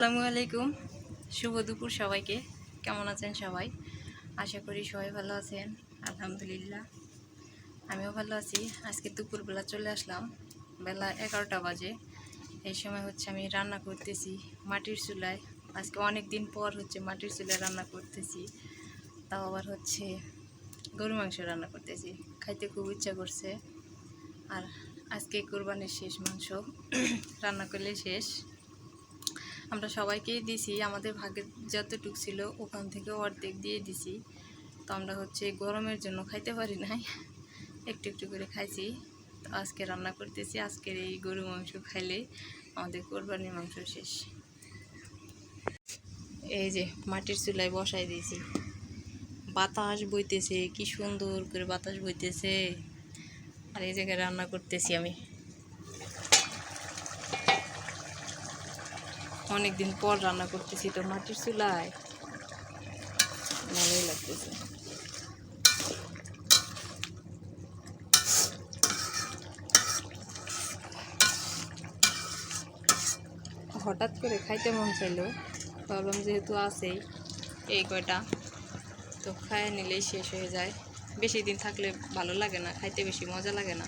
আসসালামু আলাইকুম। শুভ দুপুর সবাইকে। কেমন আছেন সবাই? আশা করি সবাই ভালো আছেন। আলহামদুলিল্লাহ। আমিও ভালো আছি। আজকে দুপুরবেলা চলে আসলাম। বেলা এগারোটা বাজে। এই সময় হচ্ছে আমি রান্না করতেছি মাটির চুলায়। আজকে অনেক দিন পর হচ্ছে মাটির চুলায় রান্না করতেছি। তাও আবার হচ্ছে গরু মাংস রান্না করতেছি। খাইতে খুব ইচ্ছা করছে। আর আজকে কোরবানির শেষ মাংস। রান্না করলে শেষ। আমরা সবাইকেই দিছি, আমাদের ভাগে যতটুক ছিল ওখান থেকে অর্ধেক দিয়ে দিছি। তো আমরা হচ্ছে গরমের জন্য খাইতে পারি নাই, একটু একটু করে খাইছি। তো আজকে রান্না করতেছি, আজকের এই গরু মাংস খাইলে আমাদের কোরবানির মাংস শেষ। এই যে মাটির চুলায় বসাই দিয়েছি। বাতাস বইতেছে, কি সুন্দর করে বাতাস বইতেছে। আর এই জায়গায় রান্না করতেছি আমি। অনেক দিন পর রান্না করতেছি তো মাটির চুলায়। ভালোই লাগতেছে। হঠাৎ করে খাইতে মন চাইলো, ভাবলাম যেহেতু আছেই এই কয়টা, তো খায় নিলেই শেষ হয়ে যায়। বেশি দিন থাকলে ভালো লাগে না, খাইতে বেশি মজা লাগে না।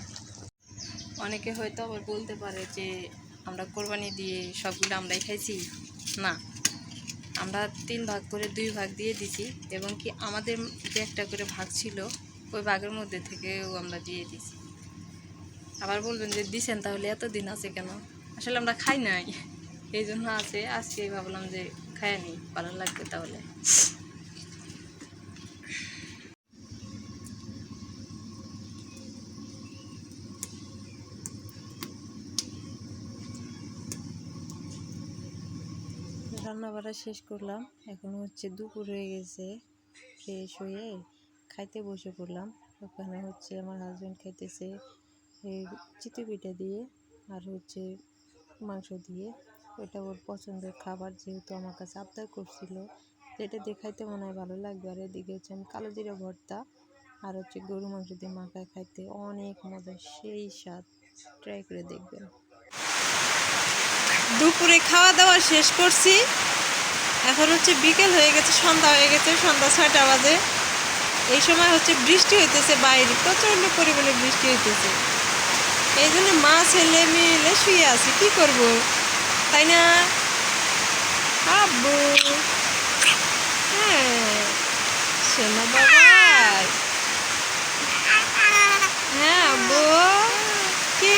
অনেকে হয়তো আবার বলতে পারে যে আমরা কোরবানি দিয়ে সবগুলো আমরাই খাইছি? না। আমরা তিন ভাগ করে দুই ভাগ দিয়ে দিছি এবং কি আমাদের যে একটা করে ভাগ ছিল, ওই ভাগের মধ্যে থেকেও আমরা দিয়ে দিছি। আবার বলবেন যে দিছেন তাহলে এতদিন আছে কেন? আসলে আমরা খাই নাই। এই জন্য আছে আজকে ভাবলাম যে খাই নি ভালো লাগবে তাহলে। রান্না বাড়া শেষ করলাম। এখন হচ্ছে দুপুর হয়ে গেছে, ফ্রেশ হয়ে খাইতে বসে পড়লাম। ওখানে হচ্ছে আমার হাজব্যান্ড খাইতেছে চিতই পিঠা দিয়ে আর হচ্ছে মাংস দিয়ে। ওটা ওর পছন্দের খাবার যেহেতু আমার কাছে আবদার করছিল। এটা দিয়ে খাইতে মনে হয় ভালো লাগবে। আর এদিকে হচ্ছে আমি কালো জিরা ভর্তা আর হচ্ছে গরু মাংস দিয়ে মাখায় খাইতে অনেক মজা। সেই স্বাদ। ট্রাই করে দেখবেন। দুপুরে খাওয়া দাওয়া শেষ করছি। এখন হচ্ছে বিকেল হয়ে গেছে, সন্ধ্যা হয়ে গেছে, সন্ধ্যা ছয়টা বাজে। এই সময় হচ্ছে বৃষ্টি হইতেছে বাইরে, প্রচণ্ড পরিমাণে বৃষ্টি হইতেছে। এই জন্য মা, ছেলে, মেয়ে শুয়ে আছি, কি করব? তাই না? আব্বু হ্যাঁ শোনা বাবা হ্যাঁ আব্বু কি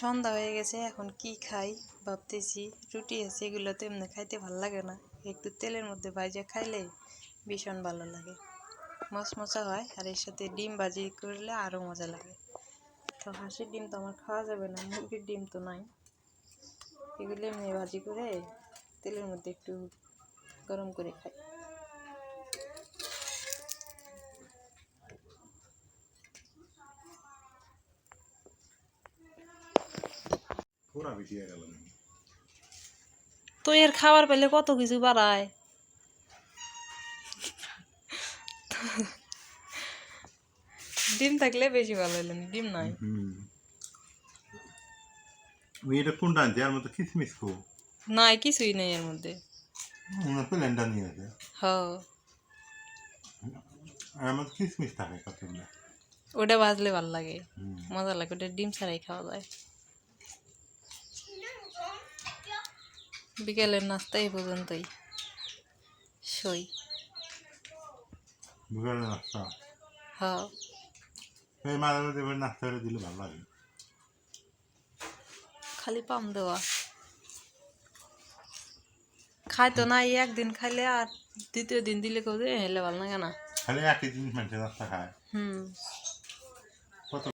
সন্ধ্যা হয়ে গেছে, এখন কি খাই ভাবতেছি। রুটি আছে, এগুলো তো এমনি খাইতে ভালো লাগে না। একটু তেলের মধ্যে ভাজে খাইলে ভীষণ ভালো লাগে। মচমচা হয়, আর এর সাথে ডিম ভাজি করলে আরও মজা লাগে। তো হাঁসের ডিম তো আমার খাওয়া যাবে না, মুরগির ডিম তো নাই। এগুলো এমনি ভাজি করে তেলের মধ্যে একটু গরম করে খাই। পুরা ভিজিয়ে গেল তো এর খাবার পেলে কত কিছু বাড়ায় ডিম থাকলে বেশি ভালো হইলেন ডিম নাই ওই এটা কোনটা আনছে? আর মতো কিসমিস খো নাই কিছুই নেই এর মধ্যে। ওনার তো ল্যান্ডা নিয়ে আছে। হ আর আমার কিসমিস থাকে কতগুলো? ওটা ভাজলে ভালো লাগে। মজা লাগে ওটা ডিম ছাড়াই খাওয়া যায়। বিকেলের নাস্তা এই পর্যন্তই। সই। বিকালে নাস্তা? হ এই মাঝে মাঝে নাস্তা করে দিলে ভালো লাগে। খালি পাম দেওয়া। খাই তো না এই একদিন খাইলে আর দ্বিতীয় দিন দিলে কেউ হেলে ভালো লাগে না। খালি একই জিনিস মানুষের নাস্তা খায়। হুম।